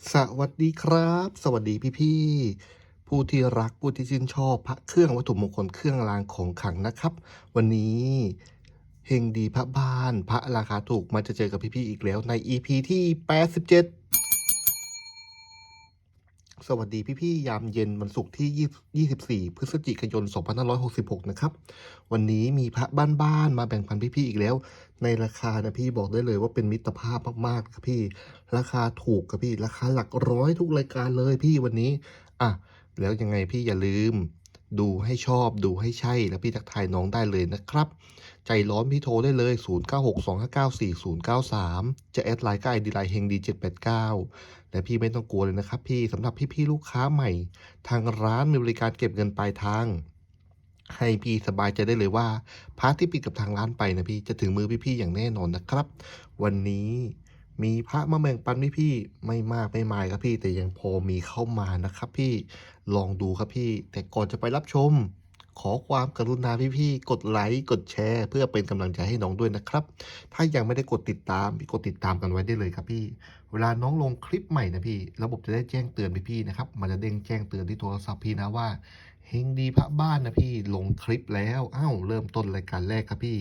สวัสดีครับ สวัสดีพี่ๆผู้ที่รักผู้ที่ชื่นชอบพระเครื่องวัตถุมงคลเครื่องรางของขลังนะครับ วันนี้เฮงดีพระบ้านพระราคาถูกมาจะเจอกับพี่ๆอีกแล้วใน EP ที่ 87 สวัสดีพี่ๆยามเย็นวันศุกร์ที่ 24 พฤศจิกายน 2566 นะครับ วันนี้มีพระบ้านๆมาแบ่งปันพี่ๆอีกแล้ว ในราคานะพี่บอกได้เลยว่าเป็นมิตรภาพมากๆครับพี่ ราคาถูกครับพี่ ราคาหลักร้อยทุกรายการเลยพี่วันนี้ อะ แล้วยังไงพี่อย่าลืม ดูให้ชอบดูให้ใช่แล้วพี่ทักทายน้องได้เลยนะครับ ใจร้อนพี่โทรได้เลย 0962594093 จะแอดไลน์ก็ไอดีไลน์เฮงดี789 และพี่ไม่ต้องกลัวเลยนะครับ พี่สำหรับพี่ๆลูกค้าใหม่ ทางร้านมีบริการเก็บเงินปลายทาง ให้พี่สบายใจได้เลยว่าพาร์ทที่ปิดกับทางร้านไปนะพี่จะถึงมือพี่ๆอย่างแน่นอนนะครับ วันนี้มีพระมาแบ่งปันพี่ๆไม่มากไม่มายครับพี่ แต่ยังพอมีเข้ามานะครับ พี่ลองดูครับพี่ แต่ก่อนจะไปรับชม ขอความกรุณาพี่ๆกดไลค์กดแชร์ เพื่อเป็นกำลังใจให้น้องด้วยนะครับ ถ้ายังไม่ได้กดติดตามพี่กดติดตามกันไว้ได้เลยครับพี่ เวลาน้องลงคลิปใหม่นะพี่ ระบบจะได้แจ้งเตือนพี่ๆนะครับ มันจะเด้งแจ้งเตือนที่โทรศัพท์พี่นะว่าเฮงดีพระบ้านนะพี่ลงคลิปแล้วอ้าวเริ่มต้นรายการแรกครับพี่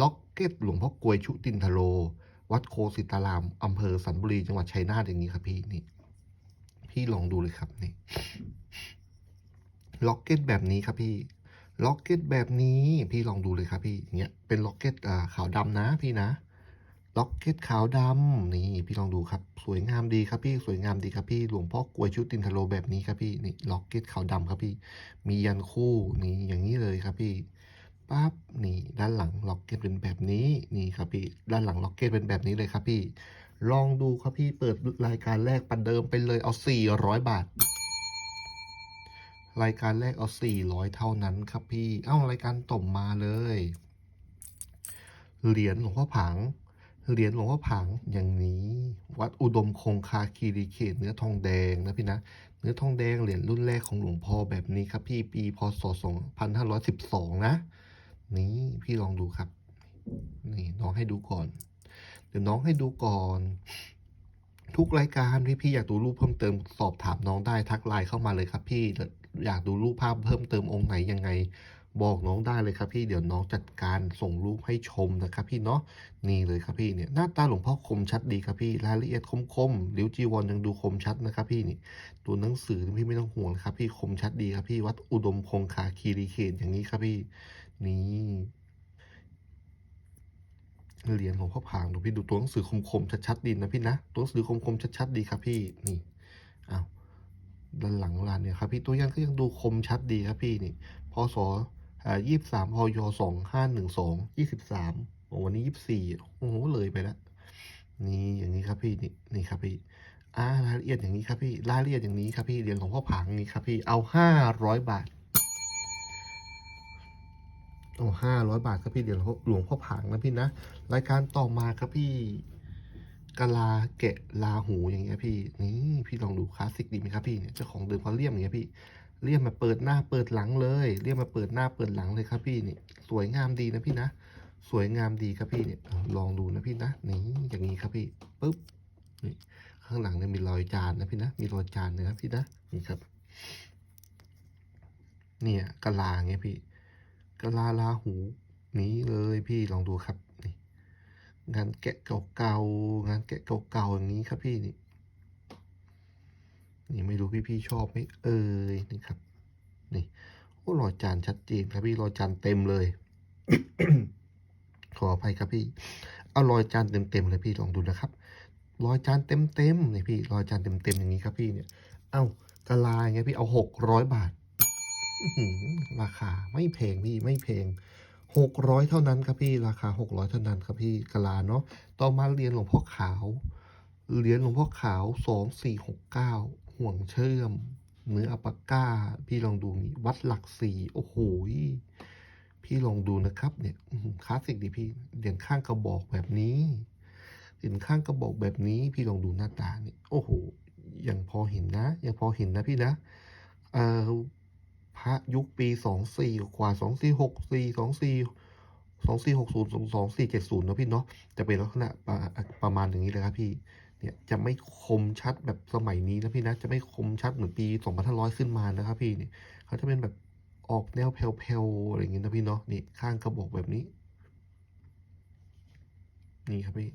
ล็อกเก็ตหลวงพ่อกลวยชุตินทโล วัดโคสิตารามอำเภอสันบุรีจังหวัดชัยนาทอย่างนี้ครับพี่นี่ พี่ลองดูเลยครับนี่ล็อกเก็ตแบบนี้ครับพี่ล็อกเก็ตแบบนี้พี่ลองดูเลยครับพี่อย่างเงี้ยเป็นล็อกเก็ตอ่าขาวดำนะพี่นะ ล็อกเก็ตขาวดำนี่พี่ลองดูครับ สวยงามดีครับพี่สวยงามดีครับพี่หลวงพ่อกวยชุดตินทโลแบบนี้ครับพี่นี่ล็อกเก็ตขาวดำครับพี่ มียันคู่นี่อย่างนี้เลยครับพี่ปั๊บนี่ด้านหลังล็อกเก็ตเป็นแบบนี้นี่ครับพี่ด้านหลังล็อกเก็ตเป็นแบบนี้เลยครับพี่ ลองดูครับพี่เปิดรายการแรกประเดิมไปเลยเอา400 บาทรายการแรกเอา 400 เท่านั้นครับพี่ เอ้ารายการต่อมาเลย เหรียญหลวงพ่อผัง เหรียญหลวงพ่อผังอย่างนี้ วัดอุดมคงคาคีรีเขตเนื้อทองแดงนะพี่นะ เนื้อทองแดงเหรียญรุ่นแรกของหลวงพ่อแบบนี้ครับ พี่ปีพศ2512 นะ นี่พี่ลองดูครับ นี่น้องให้ดูก่อน เดี๋ยวน้องให้ดูก่อน ทุกรายการพี่พี่อยากดูรูปเพิ่มเติมสอบถามน้องได้ทักไลน์เข้ามาเลยครับ พี่อยากดูรูปภาพเพิ่มเติมองค์ไหนยังไง บอกน้องได้เลยครับพี่เดี๋ยวน้องจัดการส่งรูปให้ชมนะครับพี่เนาะนี่เลยครับพี่เนี่ยหน้าตาหลวงพ่อคมชัดดีครับพี่รายละเอียดคมคมๆริ้วจีวรยังดูคมชัดนะครับพี่นี่ตัวหนังสือพี่ไม่ต้องห่วงครับพี่คมชัดดีครับพี่วัดอุดมคงคาคีรีเขตอย่างนี้ครับพี่นี่เหรียญของพ่อผางดูพี่ดูตัวหนังสือคมๆชัดๆดีนะพี่นะตัวหนังสือคมๆชัดๆดีครับพี่นี่อ้าวด้านหลังร้านเนี่ยครับพี่ตัวยันก็ยังดูคมชัดดีครับพี่นี่พศอ่า ยี่สิบสามพยสองห้าหนึ่งสองยี่สิบสามวันนี้ยี่สิบสี่โอ้โหเลยไปแล้วนี่อย่างนี้ครับพี่นี่นี่ครับพี่อ่ารายละเอียดอย่างนี้ครับพี่รายละเอียดอย่างนี้ครับพี่เรียญของพ่อผางนี้ครับพี่เอาห้าร้อยบาทโอ้ห้าร้อยบาทครับพี่เดี๋ยวหลวงพ่อผางนะพี่นะรายการต่อมาครับพี่กะลาแกะลาหูอย่างเงี้ยพี่นี่พี่ลองดูคลาสสิกดีไหมครับพี่เนี่ยเจ้าของเดิมเขาเลี่ยมอย่างเงี้ยพี่ เลี่ยมมาเปิดหน้าเปิดหลังเลยเลี่ยมมาเปิดหน้าเปิดหลังเลยครับพี่นี่สวยงามดีนะพี่นะ สวยงามดีครับพี่เนี่ยลองดูนะพี่นะนี่อย่างนี้ครับพี่ปุ๊บนี่ข้างหลังเนี่ยมีรอยจานนะพี่นะ มีรอยจานนะครับพี่นะนี่ครับ เนี่ยกะลาเงี้ยพี่กะลาลาหูนี้เลยพี่ลองดูครับนี่งานแกะเก่าๆงานแกะเก่าๆอย่างนี้ครับพี่นี่ นี่ไม่รู้พี่ๆชอบไหมเอ่ยนี่ครับ นี่โอ้รอยจานชัดเจนครับพี่รอยจานเต็มเลย ขออภัยครับพี่ เอารอยจานเต็มๆเลยพี่ลองดูนะครับรอยจานเต็มๆนี่พี่รอยจานเต็มๆอย่างนี้ครับพี่เนี่ย เอ้ากะลาอย่างเงี้ยพี่เอาหกร้อยบาทราคาไม่แพงพี่ไม่แพงหกร้อยเท่านั้นครับพี่ราคาหกร้อยเท่านั้นครับพี่กะลาเนาะต่อมาเหรียญหลวงพ่อขาวเหรียญหลวงพ่อขาวสองสี่หกเก้า ห่วงเชื่อมเนื้ออัปาก้า พี่ลองดูนี่วัดหลักสี่โอ้โหพี่ลองดูนะครับเนี่ยคลาสสิกดีพี่เหรียญข้างกระบอกแบบนี้เหรียญข้างกระบอกแบบนี้ พี่ลองดูหน้าตาเนี่ยโอ้โหยังพอเห็นนะยังพอเห็นนะพี่นะเอ่อพระยุคปีสองสี่กว่าสองสี่หกสี่สองสี่สองสี่หกศูนย์สองสองสี่เจ็ดศูนย์นะพี่เนาะจะเป็นลักษณะประประมาณอย่างนี้เลยครับพี่ เนี่ยจะไม่คมชัดแบบสมัยนี้นะพี่นะจะไม่คมชัดเหมือนปี2500 ขึ้นมานะครับพี่เนี่ยเขาจะเป็นแบบออกแนวเพลวๆอะไรอย่างเงี้ยนะพี่เนาะนี่ข้างกระบอกแบบนี้ นี่ครับพี่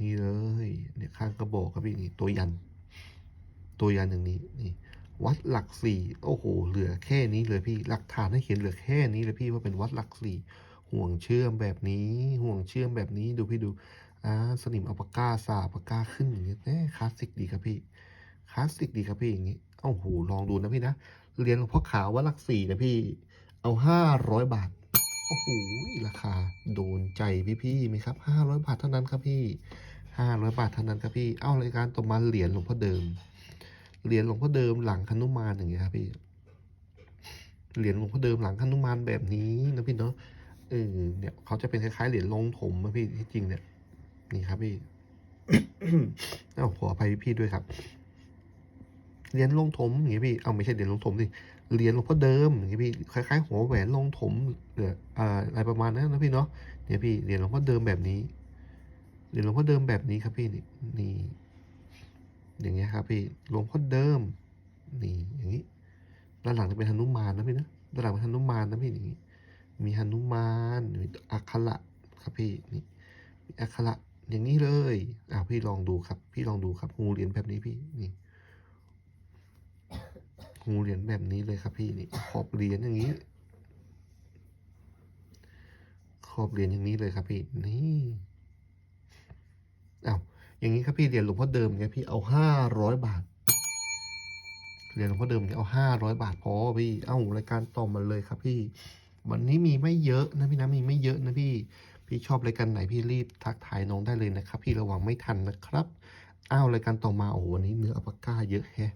นี่เลยเนี่ยข้างกระบอกครับพี่นี่ตัวยัน ตัวยันอย่างนี้นี่ วัดหลักสี่โอ้โห เหลือแค่นี้เลยพี่หลักฐานให้เขียนเหลือแค่นี้เลยพี่ว่าเป็นวัดหลักสี่ห่วงเชื่อมแบบนี้ ห่วงเชื่อมแบบนี้ดูพี่ดู อ่าสนิมเอาปากกาสาปากกาขึ้นอย่างเงี้ยคลาสสิกดีครับพี่คลาสสิกดีครับพี่อย่างงี้เอ้าโหลองดูนะพี่นะเรียนหลวงพ่อขาววัดหลักสี่นะพี่ เอาห้าร้อยบาทโอ้โหราคาโดนใจพี่ๆไหมครับห้าร้อยบาทเท่านั้นครับพี่ห้าร้อยบาทเท่านั้นครับพี่เอ้ารายการต่อมาเหรียญหลวงพ่อเดิมเหรียญหลวงพ่อเดิมหลังคนุมานอย่างเงี้ยครับพี่เหรียญหลวงพ่อเดิมหลังคนุมานแบบนี้นะพี่เนาะเออเนี่ยเขาจะเป็นคล้ายๆเหรียญลงถมนะพี่ที่จริงเนี่ย นี่ครับพี่เอ้าขออภัยพี่ด้วยครับ เรียญลงถมอย่างเงี้ยพี่ เอาไม่ใช่เรียญลงถมสิเรียญหลวงพ่อเดิมอย่างเงี้ยพี่ คล้ายๆ หัวแหวนลงถมหรืออ่าอะไรประมาณนั้นนะพี่เนาะ เนี่ยพี่เรียญหลวงพ่อเดิมแบบนี้ เรียญหลวงพ่อเดิมแบบนี้ครับพี่นี่นี่ อย่างเงี้ยครับ พี่ หลวงพ่อเดิม นี่ อย่างนี้ ด้านหลังจะเป็นหนุมานนะพี่นะ ด้านหลังเป็นหนุมานนะพี่อย่างนี้ มีหนุมานมีอักขระครับพี่ นี่ มีอักขระ อย่างนี้เลยอ่าพี่ลองดูครับ พี่ลองดูครับงูเหรียญแบบนี้พี่นี่งูเหรียญแบบนี้เลยครับพี่นี่ขอบเหรียญอย่างนี้ ขอบเหรียญอย่างนี้เลยครับพี่นี่อ้าวอย่างนี้ครับพี่เหรียญหลวงพ่อเดิมเนี่ยพี่เอาห้าร้อยบาทเหรียญหลวงพ่อเดิมเนี่ยเอาห้าร้อยบาทพอพี่ เอ้ารายการต่อมาเลยครับพี่ วันนี้มีไม่เยอะนะพี่นะมีไม่เยอะนะพี่ พี่ชอบรายการไหนพี่รีบทักทายน้องได้เลยนะครับ พี่ระวังไม่ทันนะครับ อ้าวรายการต่อมาโอ้วันนี้เนื้ออัปปาก้าเยอะแฮะ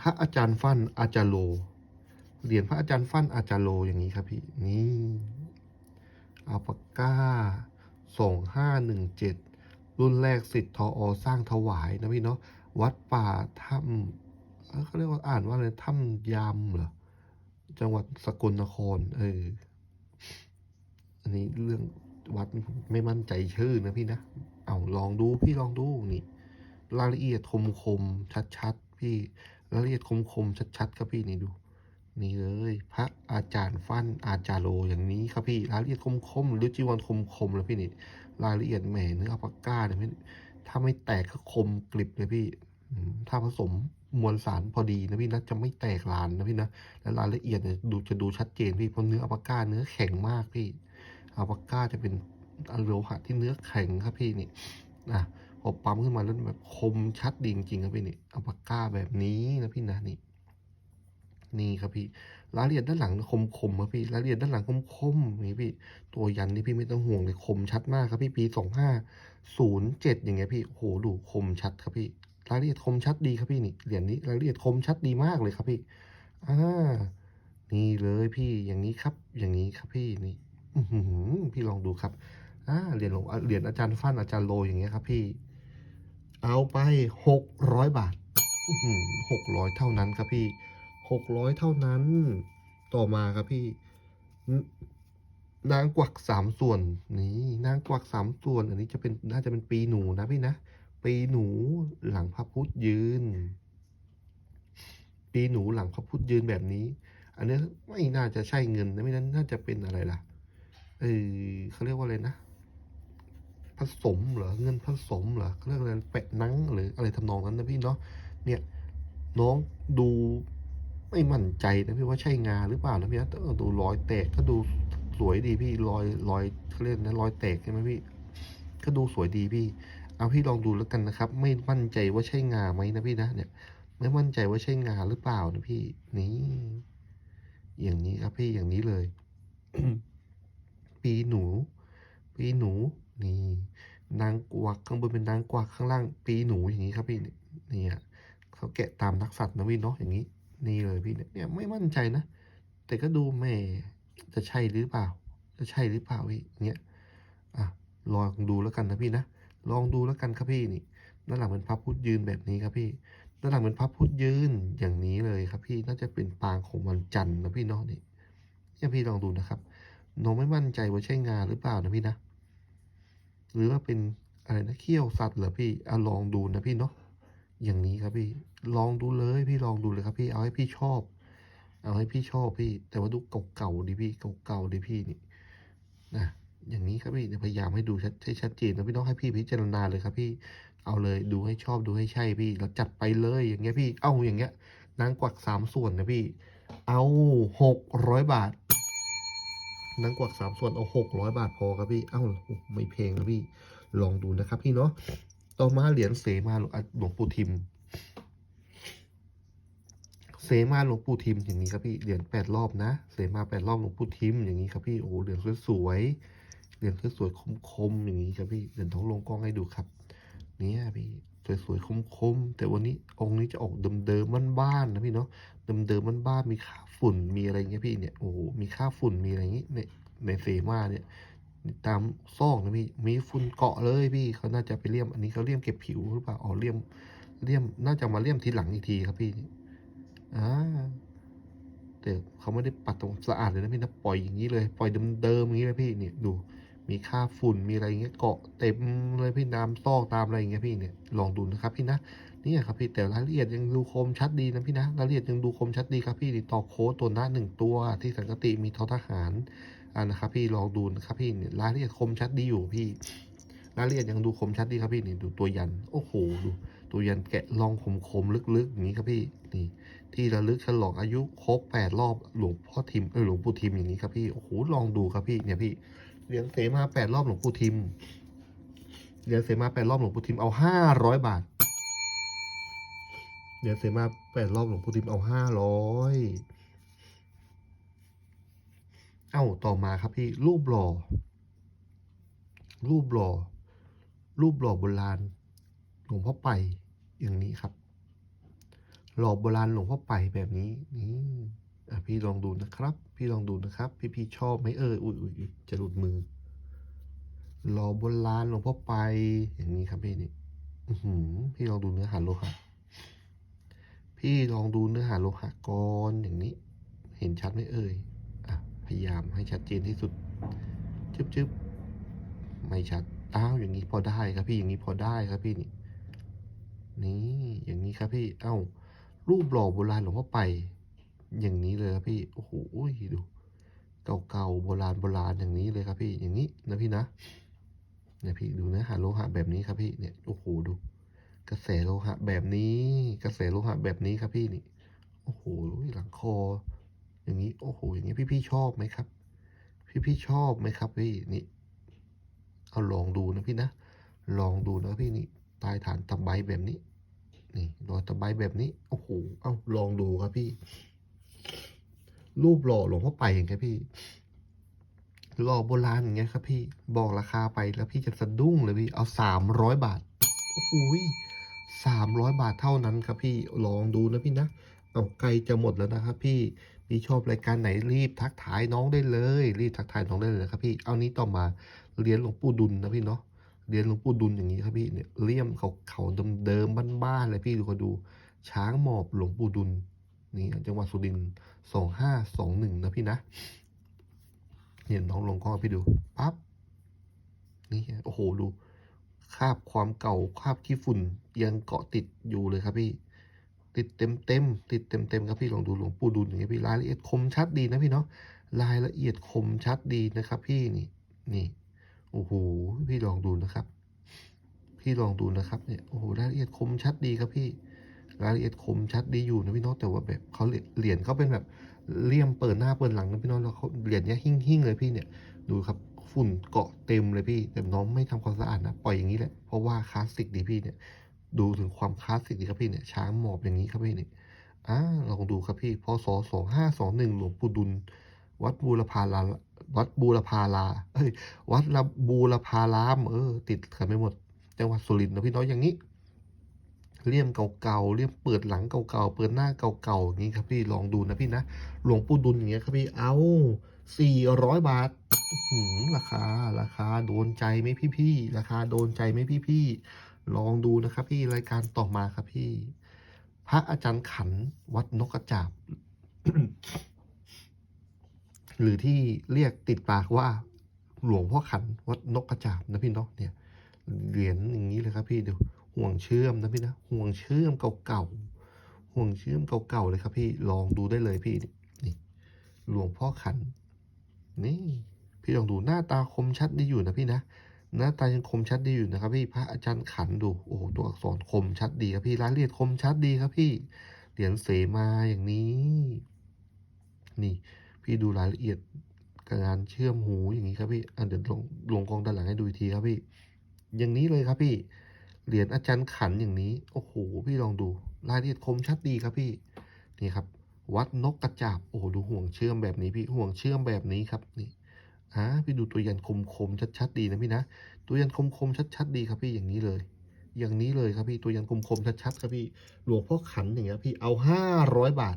พระอาจารย์ฟั่นอาจารย์โลเหรียญพระอาจารย์ฟั่นอาจารย์โลอย่างนี้ครับพี่นี่อัปปาก้าสองห้าหนึ่งเจ็ดรุ่นแรกสิทธิ์ทออสร้างถวายนะพี่เนาะวัดป่าถ้ำเขาเรียกว่าอ่านว่าอะไรถ้ำยามเหรอจังหวัดสกลนคร เออ อันนี้เรื่องวัดไม่มั่นใจชื่อนะพี่นะ เอาลองดูพี่ลองดูนี่ รายละเอียดคมคมชัดชัดพี่รายละเอียดคมคมชัดชัดครับพี่นี่ดู นี่เลย พระอาจารย์ฟันอาจารย์โลอย่างนี้ครับพี่ รายละเอียดคมคมหรือจีวรคมคมแล้วพี่นี่รายละเอียดแหมเนื้ออัปาก้าเนี่ยพี่ถ้าไม่แตกก็คมกริบเลยพี่ถ้าผสมมวลสารพอดีนะพี่นะจะไม่แตกลานนะพี่นะและรายละเอียดเนี่ยดูจะดูชัดเจนพี่เพราะเนื้ออัปาก้าเนื้อแข็งมากพี่ อัปปาก้าจะเป็นอะโลหะที่เนื้อแข็งครับพี่นี่อะพอปั๊มขึ้นมาแล้วแบบคมชัดดีจริงครับพี่นี่อัปปาก้าแบบนี้นะพี่นะนี่นี่ครับพี่รายละเอียดด้านหลังคมคมครับพี่รายละเอียดด้านหลังคมคมนี่พี่ ตัวยันนี่พี่ไม่ต้องห่วงเลยคมชัดมากครับพี่ปีสองห้าศูนย์เจ็ดอย่างเงี้ยพี่โอ้โหดูคมชัดครับพี่รายละเอียดคมชัดดีครับพี่นี่เหรียญนี้รายละเอียดคมชัดดีมากเลยครับพี่อ่านี่เลยพี่อย่างนี้ครับ อย่างนี้ครับพี่นี่ พี่ลองดูครับอ่าเหรียญหลวงเหรียญอาจารย์ฟั่นอาจารย์โลอย่างเงี้ยครับ พี่ เอาไปหกร้อยบาทหกร้อยเท่านั้นครับพี่หกร้อยเท่านั้น ต่อมาครับพี่ นางกวักสามส่วน นี่ นางกวักสามส่วน อันนี้จะเป็นน่าจะเป็นปีหนูนะพี่นะปีหนูหลังพระพุธยืน ปีหนูหลังพระพุธยืนแบบนี้ อันนี้ไม่น่าจะใช่เงินนะไม่นั้นน่าจะเป็นอะไรล่ะ เออเขาเรียกว่าอะไรนะผสมเหรอเงินผสมเหรอเขาเรียกอะไรแปะนังหรืออะไรทำนองนั้นนะพี่เนาะเนี่ยน้องดูไม่มั่นใจนะพี่ว่าใช่งาหรือเปล่านะพี่นะแต่ดูรอยแตกก็ดูสวยดีพี่รอยรอยเขาเรียกนะรอยแตกใช่ไหมพี่ ก็ดูสวยดีพี่ เอาพี่ลองดูแล้วกันนะครับ ไม่มั่นใจว่าใช่งาไหมนะพี่นะเนี่ย ไม่มั่นใจว่าใช่งาหรือเปล่านะพี่ นี่ อย่างนี้ครับพี่อย่างนี้เลย ปีหนู ปีหนู นี่ นางกวักข้างบนเป็นนางกวักข้างล่าง ปีหนูอย่างนี้ครับพี่นี่ฮะเขาแกะตามนักสัตว์นะพี่เนาะอย่างนี้ นี่เลยพี่เนี่ยไม่มั่นใจนะ แต่ก็ดูแม่จะใช่หรือเปล่า จะใช่หรือเปล่าพี่เนี่ยอะลองดูแล้วกันนะพี่นะลองดูแล้วกันครับพี่นี่ด้านหลังเป็นพระพุทธยืนแบบนี้ครับพี่ด้านหลังเป็นพระพุทธยืนอย่างนี้เลยครับพี่น่าจะเป็นปางของวันจันทร์นะพี่เนาะนี่เนี่ยพี่ลองดูนะครับ โนไม่มั่นใจว่าใช่งาหรือเปล่านะพี่นะ หรือว่าเป็นอะไรนะเขี้ยวสัตว์เหรอพี่เอาลองดูนะพี่เนาะอย่างนี้ครับพี่ลองดูเลยพี่ลองดูเลยครับพี่เอาให้พี่ชอบ เอาให้พี่ชอบพี่ แต่ว่าดูเก่าๆดิพี่เก่าๆดิพี่นี่นะอย่างนี้ครับพี่พยายามให้ดูชัดให้ชัดเจนนะพี่ต้องให้พี่พิจารณาเลยครับพี่เอาเลยดูให้ชอบดูให้ใช่พี่เราจัดไปเลยอย่างเงี้ยพี่ เอ้าอย่างเงี้ยนางกวักสามส่วนนะพี่ เอาหกร้อยบาท นางกวักสามส่วนเอาหกร้อยบาทพอครับพี่ เอ้าโอ้ไม่เพลงนะพี่ ลองดูนะครับพี่เนาะ ต่อมาเหรียญเสมาหลวงงปู่ทิม เสมาหลวงปู่ทิมอย่างนี้ครับพี่ เหรียญแปดรอบนะ เสมาแปดรอบหลวงปู่ทิมอย่างนี้ครับพี่ โอ้เหรียญสวยๆ เหรียญสวยๆคมๆอย่างนี้ครับพี่ เหรียญทองลงกล้องให้ดูครับ เนี่ยพี่ สวยๆคมๆแต่วันนี้องค์นี้จะออกเดิมๆบ้านๆนะพี่เนาะเดิมๆบ้านๆมีค่าฝุ่นมีอะไรเงี้ยพี่เนี่ยโอ้โหมีค่าฝุ่นมีอะไรอย่างงี้ในในเสมาเนี่ยตามซอกนะพี่มีฝุ่นเกาะเลยพี่เขาน่าจะไปเลี่ยมอันนี้เขาเลี่ยมเก็บผิวหรือเปล่าอ๋อเลี่ยมเลี่ยมน่าจะมาเลี่ยมทีหลังอีกทีครับพี่อ่าแต่เขาไม่ได้ปัดตรงสะอาดเลยนะพี่นะปล่อยอย่างนี้เลย ปล่อยเดิมๆอย่างนี้เลยพี่เนี่ยดู มีค่าฝุ่นมีอะไรเงี้ยเกาะเต็มเลยพี่น้ำซอกตามอะไรเงี้ยพี่เนี่ยลองดูนะครับพี่นะนี่ยครับพี่แต่รายละเอียดยังดูคมชัดดีนะพี่นะรายละเอียดยังดูคมชัดดีครับพี่นี่ต่อโค้ดตัวหน้าหนึ่งตัว ที่สังกติมีทอทหารอ่านะครับพี่ลองดูนะครับพี่เนี่ยรายละเอียดคมชัดดีอยู่พี่รายละเอียดยังดูคมชัดดีครับพี่นี่ดูตัวยันโอ้โหดูตัวยันแกะลองคมคมลึกๆอย่างนี้ครับพี่นี่ ที่ระลึกฉลองอายุครบแปดรอบหลวงพ่อทิมเออหลวงปู่ทิมอย่างนี้ครับพี่โอ้โหลองดูครับพี่เนี่ยพี่ เหรียญเสมาแปดรอบหลวงปู่ทิม เหรียญเสมาแปดรอบหลวงปู่ทิมเอาห้าร้อยบาทเดี๋ยวเสมาแปดรอบหลวงปู่ทิมเอาห้าร้อยเอ้าต่อมาครับพี่รูปหล่อ รูปหล่อ รูปหล่อโบราณหลวงพ่อไปอย่างนี้ครับ หล่อโบราณหลวงพ่อไปแบบนี้นี่ พี่ลองดูนะครับ พี่ลองดูนะครับ พี่พี่ชอบไหมเอออุ้ยอุ้ยอุ๊ยจะหลุดมือหล่อโบราณหลวงพ่อไปอย่างนี้ครับพี่นี่อือหือพี่ลองดูเนื้อหาโลหะ พี่ลองดูเนื้อหาโลหะก่อนอย่างนี้ เห็นชัดไหมเอ่ยอะพยายามให้ชัดเจนที่สุดจึ๊บจึ๊บไม่ชัดอ้าวอย่างนี้พอได้ครับพี่อย่างนี้พอได้ครับพี่นี่นี่อย่างนี้ครับพี่ เอ้ารูปหล่อโบราณหลวงพ่อไป อย่างนี้เลยครับพี่โอ้โหดูเก่าๆโบราณโบราณอย่างนี้เลยครับพี่อย่างนี้นะพี่นะเนี่ยพี่ดูเนื้อหาโลหะแบบนี้ครับพี่เนี่ยโอ้โหดู กระแสโลหะแบบนี้ กระแสโลหะแบบนี้ครับพี่นี่โอ้โหหลังคอ อย่างนี้โอ้โหอย่างนี้พี่พี่ๆชอบไหมครับ พี่พี่ๆชอบไหมครับพี่นี่เอาลองดูนะพี่นะลองดูนะพี่นี่ใตายฐานตะไบแบบนี้นี่รอยตะไบแบบนี้โอ้โหเอาลองดูครับพี่ รูปหล่อหลวงพ่อไปอย่างเงี้ยพี่หล่อโบราณอย่างเงี้ยครับพี่บอกราคาไปแล้วพี่จะสะดุ้งเลยพี่เอาสามร้อยบาทโอ้โหสามร้อยบาทเท่านั้นครับพี่ลองดูนะพี่นะเอาไกลจะหมดแล้วนะครับพี่พี่ชอบรายการไหนรีบทักทายน้องได้เลย รีบทักทายน้องได้เลยครับพี่เอานี้ต่อมาเรียนหลวงปู่ดุลนะพี่เนาะเรียนหลวงปู่ดุลอย่างนี้ครับพี่เนี่ยเลี่ยมเขาเขาเดิมๆบ้านๆเลยพี่ดูเขาดู ช้างหมอบหลวงปู่ดุลนี่จังหวัดสุรินทร์ สองห้าสองหนึ่งนะพี่นะเนี่ยน้องลงกล้องพี่ดูปั๊บนี่โอ้โหดูคาบความเก่าคาบขี้ฝุ่นยังเกาะติดอยู่เลยครับพี่ ติดเต็มเต็มติดเต็มเต็มครับพี่ลองดูหลวงปู่ดุลอย่างเงี้ยพี่รายละเอียดคมชัดดีนะพี่เนาะรายละเอียดคมชัดดีนะครับพี่นี่นี่โอ้โหพี่ลองดูนะครับ พี่ลองดูนะครับเนี่ยโอ้โหรายละเอียดคมชัดดีครับพี่ รายละเอียดคมชัดดีอยู่นะพี่น้องแต่ว่าแบบเขาเหรียญเหรียญเขาเป็นแบบเลี่ยมเปิดหน้าเปิดหลังนะพี่น้องแล้วเขาเหรียญเนี้ยหิ้งหิ้งเลยพี่เนี่ยดูครับฝุ่นเกาะเต็มเลยพี่ แต่น้องไม่ทำความสะอาดนะปล่อยอย่างนี้แหละเพราะว่าคลาสสิกดีพี่เนี่ยดูถึงความคลาสสิกดีครับพี่เนี่ยช้างหมอบอย่างนี้ครับพี่เนี่ยอ่าลองดูครับพี่พศสองห้าสองหนึ่งหลวงปู่ดุลวัดบูรพาลาวัดบูรพาลา เอ้ย วัดบูรพาราม เออ ติดกันไม่หมด จังหวัดสุรินทร์นะพี่น้อยอย่างนี้ เลี่ยมเก่าๆเลี่ยมเปิดหลังเก่าๆเปิดหน้าเก่าๆอย่างนี้ครับพี่ลองดูนะพี่นะหลวงปู่ดุลอย่างเงี้ยครับพี่เอาสี่ร้อยบาทหือราคาราคาโดนใจไหมพี่ๆราคาโดนใจไหมพี่ๆลองดูนะครับพี่รายการต่อมาครับพี่ พระอาจารย์ขันวัดนกกระจาบหรือที่เรียกติดปากว่าหลวงพ่อขันวัดนกกระจาบนะพี่เนาะเนี่ยเหรียญอย่างนี้เลยครับพี่ดู ห่วงเชื่อมนะพี่นะห่วงเชื่อมเก่าๆห่วงเชื่อมเก่าๆเลยครับพี่ลองดูได้เลยพี่นี่หลวงพ่อขัน นี่ พี่ลองดูหน้าตาคมชัดดีอยู่นะพี่นะหน้าตายังคมชัดดีอยู่นะครับพี่พระอาจารย์ขันดูโอ้โหตัวอักษรคมชัดดีครับพี่รายละเอียดคมชัดดีครับพี่เหรียญเสมาอย่างนี้ นี่ พี่ดูรายละเอียดการเชื่อมหูอย่างนี้ครับพี่อะเดี๋ยวลงลงกองด้านหลังให้ดูอีกทีครับพี่ อย่างนี้เลยครับพี่ เหรียญอาจารย์ขันอย่างนี้ โอ้โห พี่ลองดู รายละเอียดคมชัดดีครับพี่ นี่ครับ วัดนกกระจาบ โอ้โห ดูห่วงเชื่อมแบบนี้พี่ ห่วงเชื่อมแบบนี้ครับ นี่อ่าพี่ดูตัวยันคมคมชัดๆดีนะพี่นะ ตัวยันคมคมชัดๆดีครับพี่ อย่างนี้เลย อย่างนี้เลยครับพี่ ตัวยันคมคมๆชัดครับพี่ หลวงพ่อขันอย่างเงี้ยพี่ เอาห้าร้อยบาท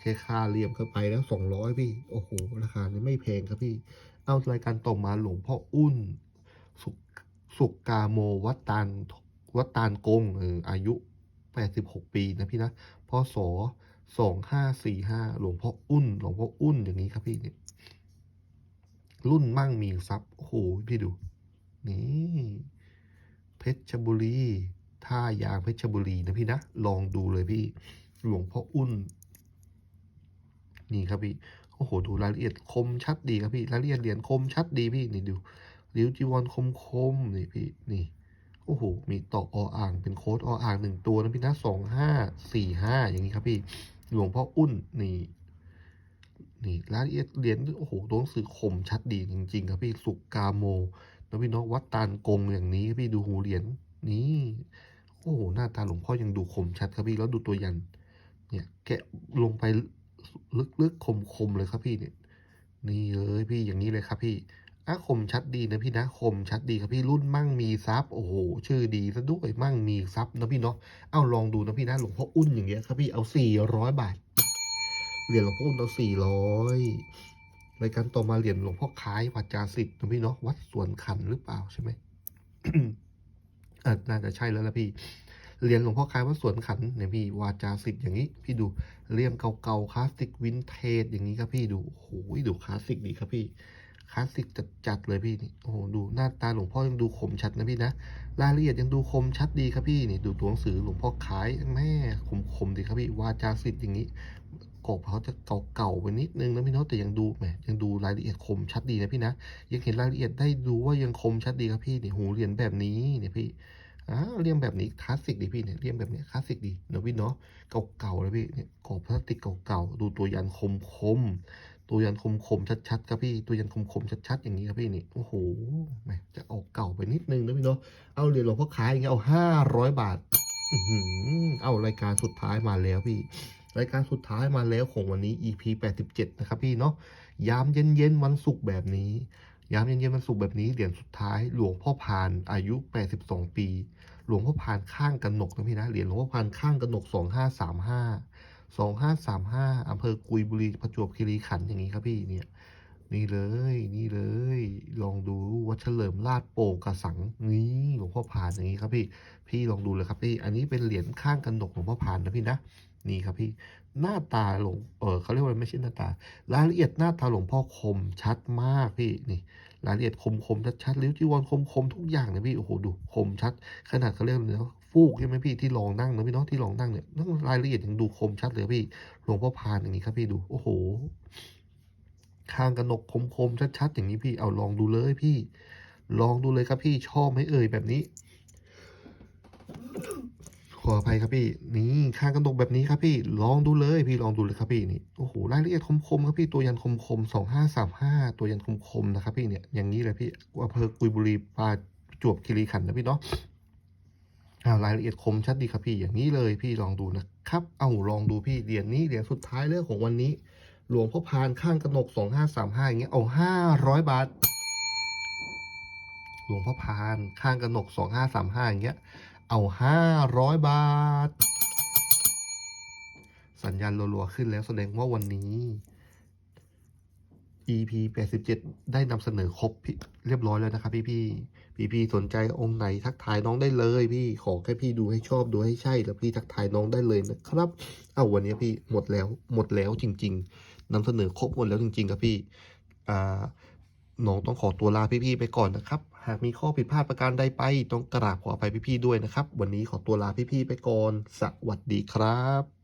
แค่ค่าเรียมเข้าไปแล้วสองร้อยพี่ โอ้โห ราคานี้ไม่แพงครับพี่ เอารายการต่อมาหลวงพ่ออุ้นสุ สุกกาโมวัตาลวัตาลกงเอออายุแปดสิบหกปีนะพี่นะพศสองห้าสี่ห้าหลวงพ่ออุ้นหลวงพ่ออุ้นอย่างนี้ครับพี่เนี่ยรุ่นมั่งมีทรัพย์โอ้โหพี่ดู นี่ เพชรบุรีท่ายางเพชรบุรีนะพี่นะ ลองดูเลยพี่ หลวงพ่ออุ้นนี่ครับพี่ โอ้โห ดูรายละเอียดคมชัดดีครับพี่ รายละเอียดเหรียญคมชัดดีพี่ นี่ดู ริ้วจีวรคมคมๆนี่พี่นี่โอ้โหมีต่อออ่างเป็นโค้ดออ่างหนึ่งตัวนะพี่นะสองห้าสี่ห้าอย่างนี้ครับพี่หลวงพ่ออุ้นนี่นี่รายละเอียดเหรียญโอ้โหตัวหนังสือคมชัดดีจริง ๆ ครับพี่สุกกาโมแล้วพี่น้องวัดตาลกงอย่างนี้ครับพี่ดูหูเหรียญนี่โอ้โหหน้าตาหลวงพ่อยังดูคมชัดครับพี่แล้วดูตัวยัน เนี่ยแกะลงไปลึกๆคมๆเลยครับพี่เนี่ยนี่เลยพี่อย่างนี้เลยครับพี่ อะคมชัดดีนะพี่นะคมชัดดีครับพี่รุ่นมั่งมีทรัพย์โอ้โหชื่อดีซะด้วยมั่งมีทรัพย์นะพี่เนาะเอาลองดูนะพี่นะหลวงพ่ออุ้นอย่างเงี้ยครับพี่เอาสี่ร้อยบาทเหรียญหลวงพ่ออุ้นเอาสี่ร้อยรายการต่อมาเหรียญหลวงพ่อคล้ายวัดจาสิทธิ์นะพี่เนาะวัดสวนขันหรือเปล่าใช่ไหมอะน่าจะใช่แล้วละพี่เหรียญหลวงพ่อคล้ายวัดสวนขันเนี่ยพี่วาจาสิทธิ์อย่างนี้ พี่ดูเลี่ยมเก่าๆคลาสสิกวินเทจอย่างนี้ครับพี่ดูโอ้โหดูคลาสสิกดีครับพี่ คลาสสิกจัดๆเลยพี่นี่โอ้โหดูหน้าตาหลวงพ่อยังดูคมชัดนะพี่นะรายละเอียดยังดูคมชัดดีครับพี่นี่ดูตัวหนังสือหลวงพ่อคล้ายแม่คมๆดีครับพี่วาจาสิทธิ์อย่างนี้กรอบเขาจะเก่าๆไปนิดนึงนะพี่เนาะแต่ยังดูแหมยังดูรายละเอียดคมชัดดีนะพี่นะยังเห็นรายละเอียดได้ดูว่ายังคมชัดดีครับพี่นี่หูเรียญแบบนี้เนี่ยพี่อ่าเลี่ยมแบบนี้คลาสสิกดีพี่เนี่ยเลี่ยมแบบนี้คลาสสิกดีเนอะพี่เนาะเก่าๆเลยพี่เนี่ยกรอบพลาสติกเก่าๆดูตัวยันคมคม ตัวยันคมคมชัดๆครับพี่ตัวยันคมคมชัดๆอย่างนี้ครับพี่นี่โอ้โหแมจะออกเก่าไปนิดนึงนะพี่เนาะเอาเหรียญหลวงพ่อขายอย่างเงี้ยเอาห้าร้อยบาทอือหือเอารายการสุดท้ายมาแล้วพี่ รายการสุดท้ายมาแล้วของวันนี้ EP 87 นะครับพี่เนาะยามเย็นๆวันศุกร์แบบนี้ยามเย็นๆวันศุกร์แบบนี้เหรียญสุดท้ายหลวงพ่อพานอายุ 82 ปี หลวงพ่อพานข้างกันหนกนะพี่นะเหรียญหลวงพ่อพานข้างกันหนก 2535 2535อำเภอกุยบุรีประจวบคีรีขันธ์อย่างนี้ครับพี่เนี่ย นี่เลย นี่เลย ลองดูวัดเฉลิมลาดโป่งกระสังนี่หลวงพ่อพานอย่างนี้ครับพี่ พี่ลองดูเลยครับพี่ อันนี้เป็นเหรียญข้างกันหนกหลวงพ่อพานนะพี่นะนี่ครับพี่หน้าตาหลวงเออเขาเรียกว่าไม่ใช่หน้าตารายละเอียดหน้าตาหลวงพ่อคมชัดมากพี่นี่รายละเอียดคมคมชัดชัดริ้วจีวรคมคมทุกอย่างเลยพี่โอ้โหดูคมชัด ขนาดเขาเรียกเลยนะ ฟูกใช่ไหมพี่ที่ลองนั่งนะพี่เนาะที่ลองนั่งเนี่ยนั่งรายละเอียดยังดูคมชัดเลยพี่หลวงพ่อพานอย่างนี้ครับพี่ดูโอ้โหข้างกระหนกคมคมชัดๆอย่างนี้พี่เอาลองดูเลยพี่ ลองดูเลยครับพี่ชอบไหมเอ่ยแบบนี้ ขออภัยครับพี่ นี่ข้างกระดกแบบนี้ครับพี่ ลองดูเลยพี่ลองดูเลยครับพี่นี่โอ้โหรายละเอียดคมๆครับพี่ตัวยันคมๆสองห้าสามห้าตัวยันคมๆนะครับพี่เนี่ยอย่างนี้เลยพี่อำเภอกุยบุรีปาจวบคีรีขันธ์นะพี่เนาะ รายละเอียดคมชัดดีครับพี่อย่างนี้เลยพี่ลองดูนะครับ เอาลองดูพี่เหรียญนี้เหรียญสุดท้ายเรื่องของวันนี้ หลวงพ่อพานข้างกระหนกสองห้าสามห้าอย่างเงี้ยเอาห้าร้อยบาท หลวงพ่อพานข้างกระหนกสองห้าสามห้าอย่างเงี้ยเอาห้าร้อยบาท สัญญาณรัวๆขึ้นแล้วแสดงว่าวันนี้ EP 87 ได้นำเสนอครบเรียบร้อยแล้วนะครับพี่พี่พี่พี่สนใจองค์ไหนทักทายน้องได้เลยพี่ขอแค่พี่ดูให้ชอบดูให้ใช่แล้วพี่ทักทายน้องได้เลยนะครับ เอาวันนี้พี่หมดแล้วหมดแล้วจริง ๆนำเสนอครบหมดแล้วจริง ๆ ครับพี่อ่าน้องต้องขอตัวลาพี่ๆไปก่อนนะครับ หากมีข้อผิดพลาดประการใดไป ต้องกราบขออภัยพี่ๆด้วยนะครับ วันนี้ขอตัวลาพี่ๆไปก่อน สวัสดีครับ